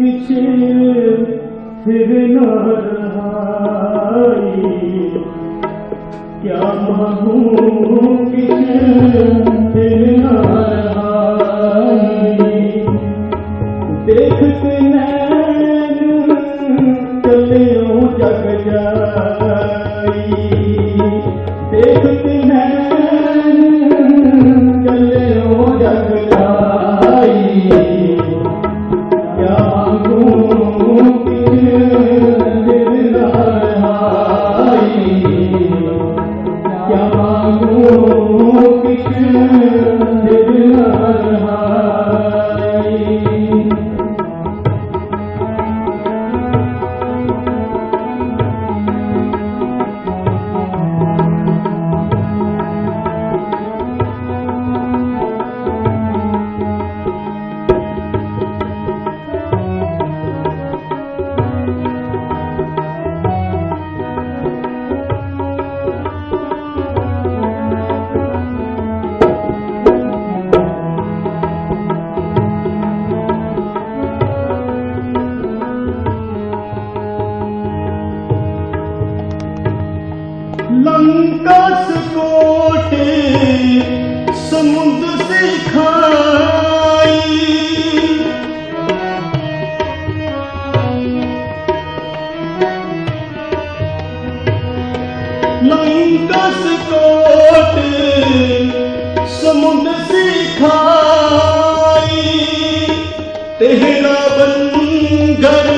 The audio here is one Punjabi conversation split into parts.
Biçim, ਨਹੀਂ ਦਸ ਕੋਟ ਸਮੁੰਦ ਸਿਖਾਈ। ਤੇਰਾ ਬੰਗਰ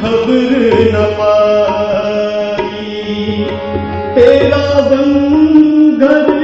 ਖਬਰ ਨਾ ਪਾਈ। ਤੇਰਾ ਬੰਗਰ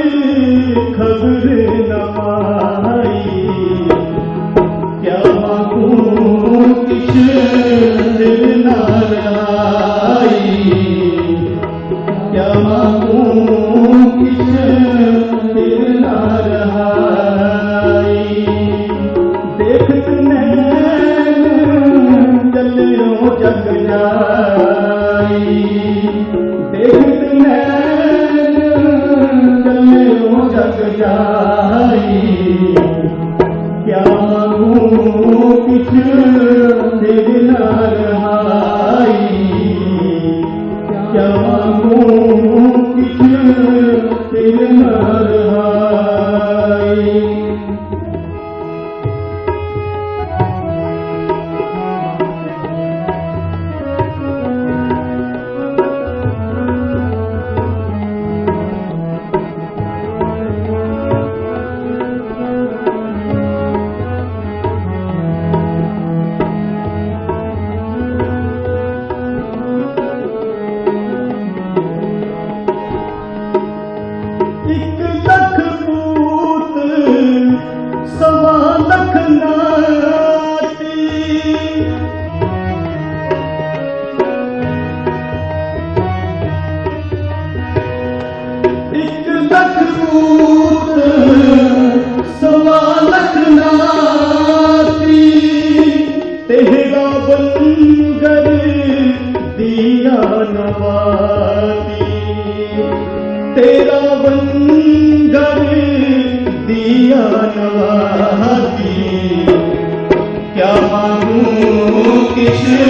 Come on.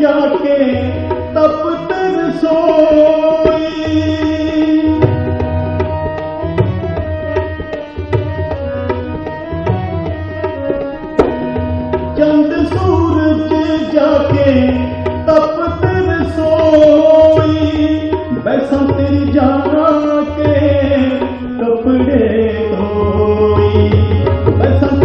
जाके तपत सोई। चंद सूरज जाके तपत सोई। बसंत जाके कपड़े धोई। बसंत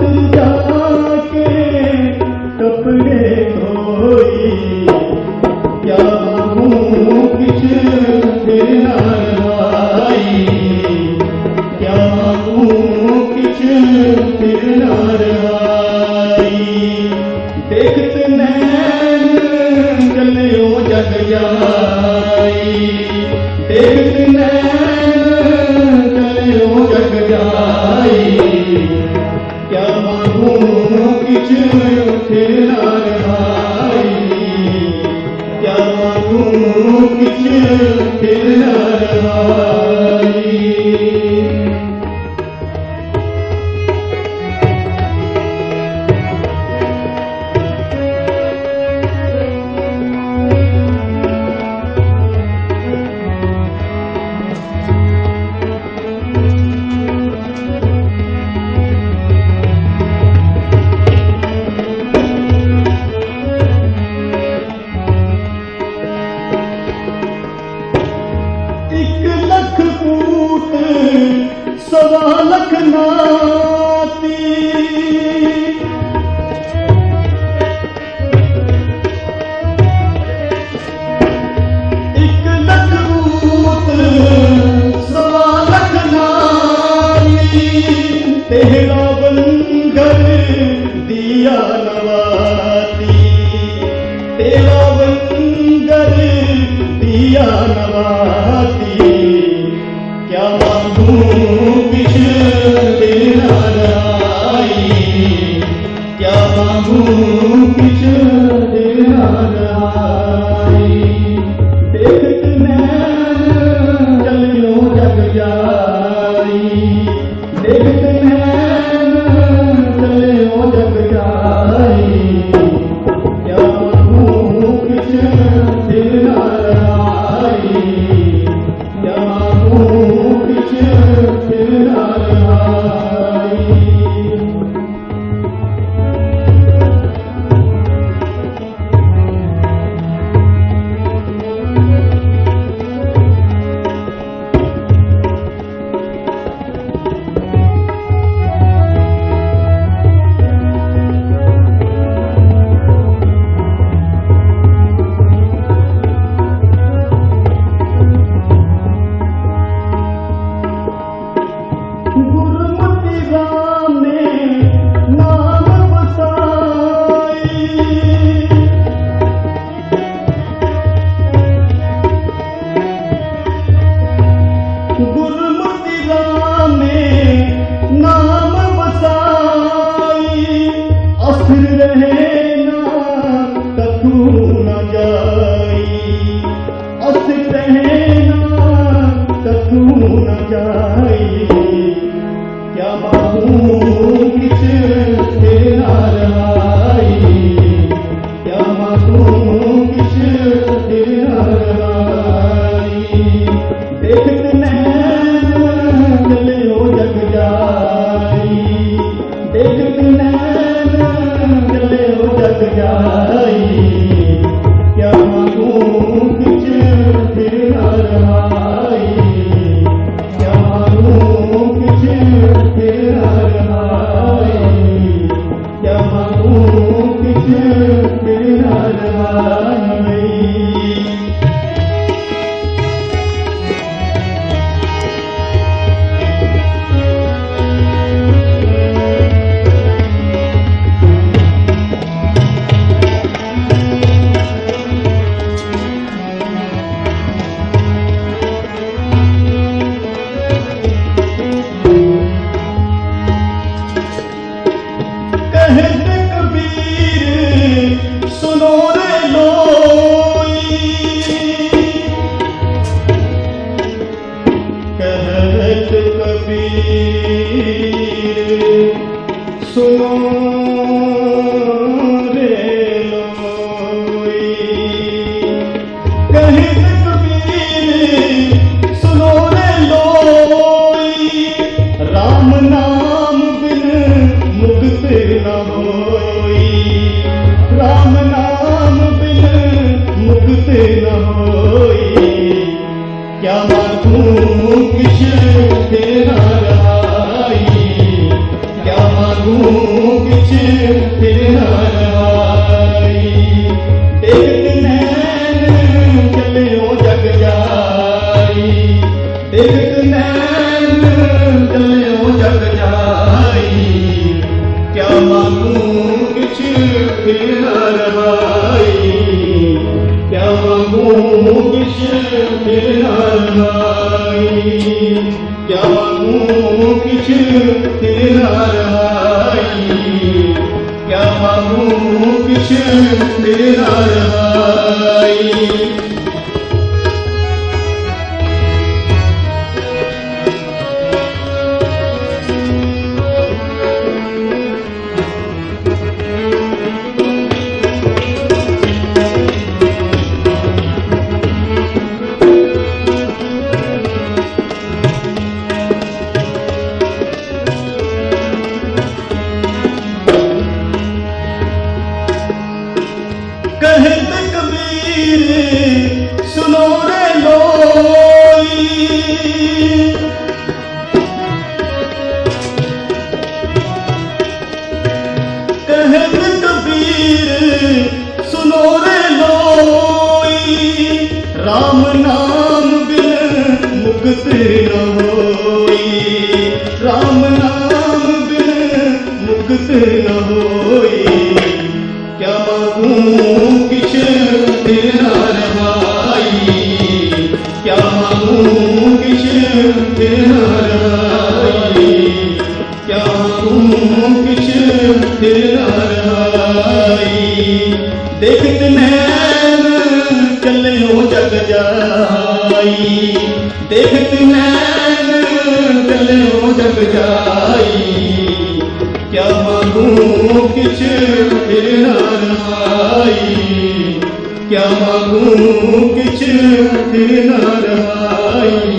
ਕਿਛ ਤੇਰੇ ਨਾਲ ਆਈ ਫੂਟ ਸਵਾ एक दिन गले हो गया தேரார் ਪਿਛ ਫਿਰਾਈ ਦੇਖਤ ਨੈਣ ਚੱਲਿਓ ਜਗ ਜਾਈ ਦੇਖਤ ਨੈਣ ਚੱਲਿਓ ਜਗ ਜਾਈ ਕਿਆ ਮੰਗੂ ਕਿਛ ਫਿਰਾਈ ਕਿਆ ਮੰਗੂ ਕਿਛ ਫਿਰਾਈ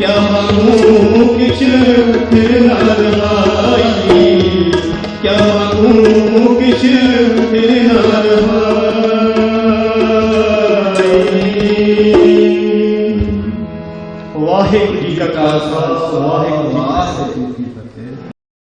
क्या मांगू किछ फिर न क्या मांगू किछ फिर न वाहे जी का खालसा वाहे